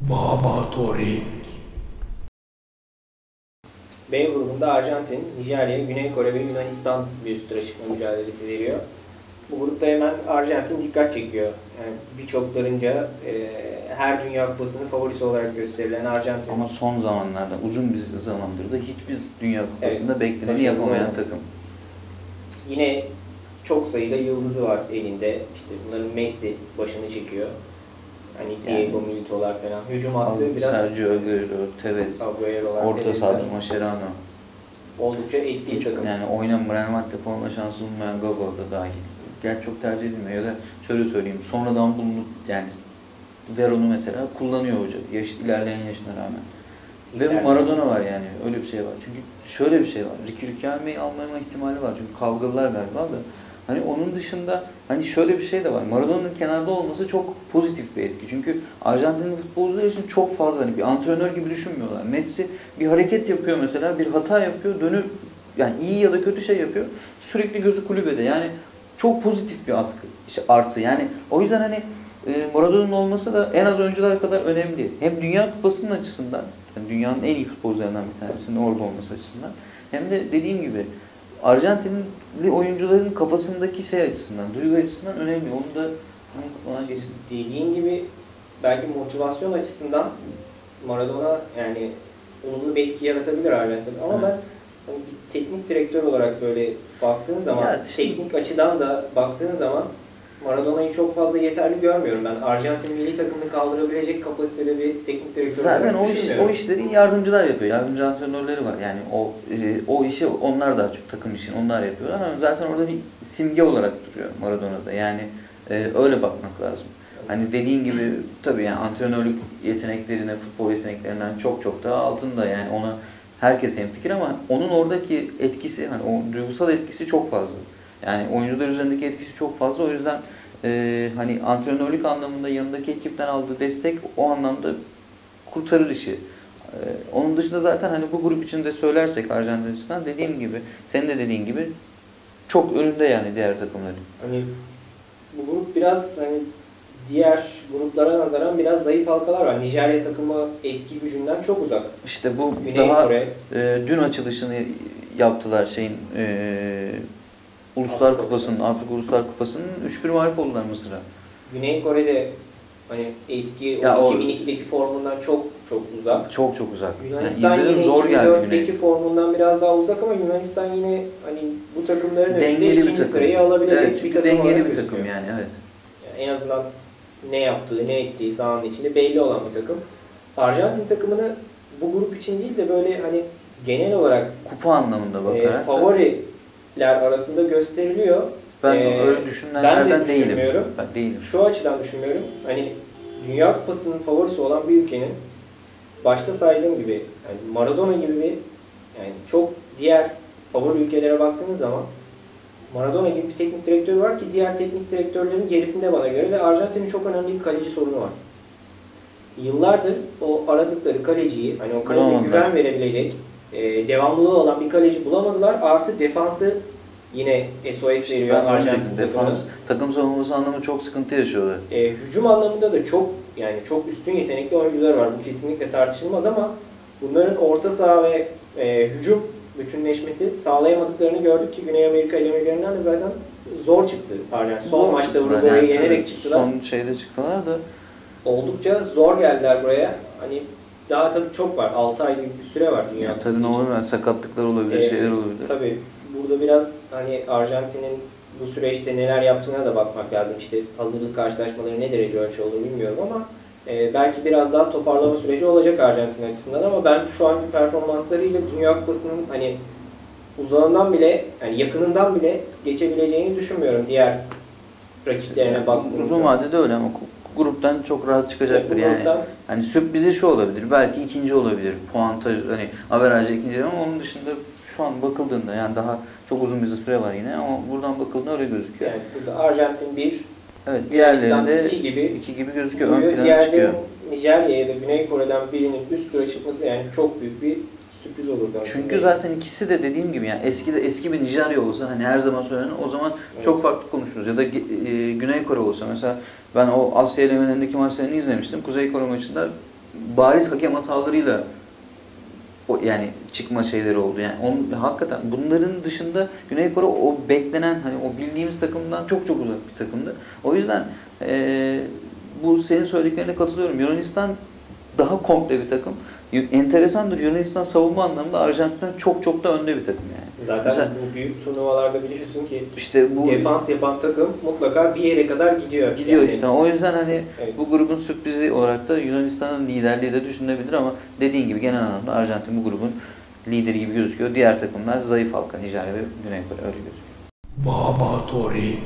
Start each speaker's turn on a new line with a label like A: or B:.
A: Baba Torik.
B: B grubunda Arjantin, Nijerya, Güney Kore ve Yunanistan bir üst tura çıkma mücadelesi veriyor. Bu grupta hemen Arjantin dikkat çekiyor. Yani birçoklarınca e, her Dünya Kupası'nın favorisi olarak gösterilen Arjantin.
C: Ama son zamanlarda uzun bir zamandır da hiçbir Dünya Kupası'nda
B: Evet,
C: bekleneni yapamayan takım.
B: Yine çok sayıda yıldızı var elinde. İşte bunların Messi başını çekiyor. Hani
C: Yani-
B: Diego Milito'lar falan. Hücum hattı biraz
C: Sergio Aguero, Tevez,
B: Agüero'lar,
C: orta sahada Mascherano.
B: oldukça etkili takım.
C: yani oynam Real Madrid'de forma şansı bulmayan Gago da dahil. Gerçi çok tercih edilmiyor ya da şöyle söyleyeyim sonradan bulunup yani Veron'u mesela kullanıyor hoca yaş, ilerleyen yaşına rağmen. Ve Maradona var yani öyle bir şey var. Çünkü şöyle bir şey var. Ricky Riquelme'yi almama ihtimali var. Çünkü kavgalılar galiba da. Hani onun dışında hani şöyle bir şey de var. Maradona'nın kenarda olması çok pozitif bir etki. Çünkü Arjantinli futbolcular için çok fazla hani bir antrenör gibi düşünmüyorlar. Messi bir hareket yapıyor mesela, bir hata yapıyor, dönüp yani iyi ya da kötü şey yapıyor. Sürekli gözü kulübede. Yani çok pozitif bir atkı, işte artı. Yani o yüzden hani e, Maradona'nın olması da en az oyuncular kadar önemli. Hem Dünya Kupası'nın açısından, yani dünyanın en iyi futbolcularından bir tanesinin orada olması açısından hem de dediğim gibi Arjantinli oyuncuların kafasındaki şey açısından, duygu açısından önemli. Onu da unutmadan geçin.
B: dediğin gibi belki motivasyon açısından Maradona yani olumlu bir etki yaratabilir Arjantin. Ama ben hani bir teknik direktör olarak böyle baktığın zaman,
C: Ya
B: teknik açıdan da baktığın zaman Maradona'yı çok fazla yeterli görmüyorum. Ben Arjantin milli takımını kaldırabilecek kapasitede bir teknik direktör
C: Zaten o, iş, o işleri yardımcılar yapıyor. Yardımcı antrenörleri var. Yani o e, o işi onlar daha çok takım için onlar yapıyorlar ama zaten orada bir simge olarak duruyor Maradona'da. Yani e, öyle bakmak lazım. Hani dediğin gibi tabii yani antrenörlük yeteneklerine, futbol yeteneklerinden çok çok daha altında yani ona herkes hemfikir ama onun oradaki etkisi hani o duygusal etkisi çok fazla. Yani oyuncular üzerindeki etkisi çok fazla. O yüzden e, hani antrenörlük anlamında yanındaki ekipten aldığı destek o anlamda kurtarır işi. Ee, onun dışında zaten hani bu grup içinde söylersek Arjantin açısından dediğim gibi, senin de dediğin gibi çok önünde yani diğer takımların.
B: Hani bu grup biraz hani diğer gruplara nazaran biraz zayıf halkalar var. Nijerya takımı eski gücünden çok uzak.
C: İşte bu
B: Güney
C: daha
B: Kore,
C: e, dün açılışını yaptılar şeyin e, Uluslar Kupası'nın, Afrika Uluslar Kupası'nın 3-1 mağlup oldular Mısır'a.
B: Güney Kore'de hani eski
C: Ya
B: o
C: o-
B: 2002'deki formundan çok çok uzak.
C: Çok çok uzak.
B: Yunanistan
C: yani
B: yine
C: zor geldi
B: 2004'teki
C: Güney.
B: formundan biraz daha uzak ama Yunanistan yine hani bu takımların önünde
C: Dengeli bir
B: ikinci sırayı alabilecek
C: Evet,
B: bir takım
C: dengeli bir takım yani evet.
B: Yani en azından ne yaptığı, ne ettiği sahanın içinde belli olan bir takım. Arjantin takımını bu grup için değil de böyle hani genel olarak
C: Kupa anlamında
B: e,
C: bakarak
B: favoriler arasında gösteriliyor.
C: ben
B: e,
C: öyle
B: Ben
C: düşünenlerden
B: de
C: değilim. Ben değilim.
B: Şu açıdan düşünmüyorum. Hani Dünya Kupası'nın favorisi olan bir ülkenin başta saydığım gibi yani Maradona gibi bir yani çok diğer favori ülkelere baktığınız zaman Maradona gibi bir teknik direktör var ki diğer teknik direktörlerin gerisinde bana göre ve Arjantin'in çok önemli bir kaleci sorunu var. Yıllardır o aradıkları kaleciyi, hani o kaleciye güven verebilecek, e, devamlılığı olan bir kaleci bulamadılar. Artı defansı yine SOS veriyor
C: Ben
B: Arjantin
C: defans takım savunması anlamında çok sıkıntı yaşıyorlar.
B: E, hücum anlamında da çok yani çok üstün yetenekli oyuncular var. Bu kesinlikle tartışılmaz ama bunların orta saha ve e, hücum bütünleşmesi sağlayamadıklarını gördük ki Güney Amerika elemelerinden de zaten zor çıktı. Yani son
C: Zor
B: maçta Uruguay'ı
C: yani,
B: yenerek çıktılar.
C: Son şeyde çıktılar da
B: Oldukça zor geldiler buraya. Hani daha tabii çok var. 6 ay gibi bir süre var Dünya
C: ya,
B: Kupası
C: tabii ne olur yani sakatlıklar olabilir,
B: Ee,
C: şeyler olabilir.
B: Tabii burada biraz hani Arjantin'in bu süreçte neler yaptığına da bakmak lazım. İşte hazırlık karşılaşmaları ne derece ölçü olur bilmiyorum ama e, belki biraz daha toparlama süreci olacak Arjantin açısından ama ben şu anki performanslarıyla Dünya Kupası'nın hani uzağından bile yani yakınından bile geçebileceğini düşünmüyorum diğer rakiplerine baktığımızda.
C: Uzun vadede öyle ama gruptan çok rahat çıkacaktır yani.
B: gruptan
C: Hani sürprizi şu olabilir, belki ikinci olabilir. Puantaj, hani averajda ikinci ama onun dışında şu an bakıldığında yani daha çok uzun bir süre var yine ama buradan bakıldığında öyle gözüküyor.
B: yani burada Arjantin 1,
C: evet,
B: Yunanistan
C: diğerleri de
B: 2 gibi
C: iki gibi gözüküyor, ön plana çıkıyor.
B: Nijerya ya da Güney Kore'den birinin üst tura çıkması yani çok büyük bir
C: Çünkü zaten ikisi de dediğim gibi yani eski de eski bir Nijerya olsa hani her zaman söylenen o zaman
B: Evet.
C: çok farklı konuşuruz. Ya da e, Güney Kore olsa mesela ben o Asya elemelerindeki maçlarını izlemiştim. Kuzey Kore maçında bariz hakem hatalarıyla o yani çıkma şeyleri oldu. Yani on, hakikaten bunların dışında Güney Kore o beklenen hani o bildiğimiz takımdan çok çok uzak bir takımdı. O yüzden eee, bu senin söylediklerine katılıyorum. Yunanistan daha komple bir takım. Enteresandır Yunanistan savunma anlamında Arjantin'den çok çok da önde bir takım yani.
B: Zaten
C: Mesela-
B: bu büyük turnuvalarda biliyorsun ki
C: İşte bu
B: defans yapan takım mutlaka bir yere kadar gidiyor.
C: gidiyor
B: Yani-
C: işte. O yüzden hani
B: Evet.
C: bu grubun sürprizi olarak da Yunanistan'ın liderliği de düşünülebilir ama dediğin gibi genel anlamda Arjantin bu grubun lideri gibi gözüküyor. Diğer takımlar zayıf halka Nijerya ve Güney Kore öyle gözüküyor.
A: Baba Torik.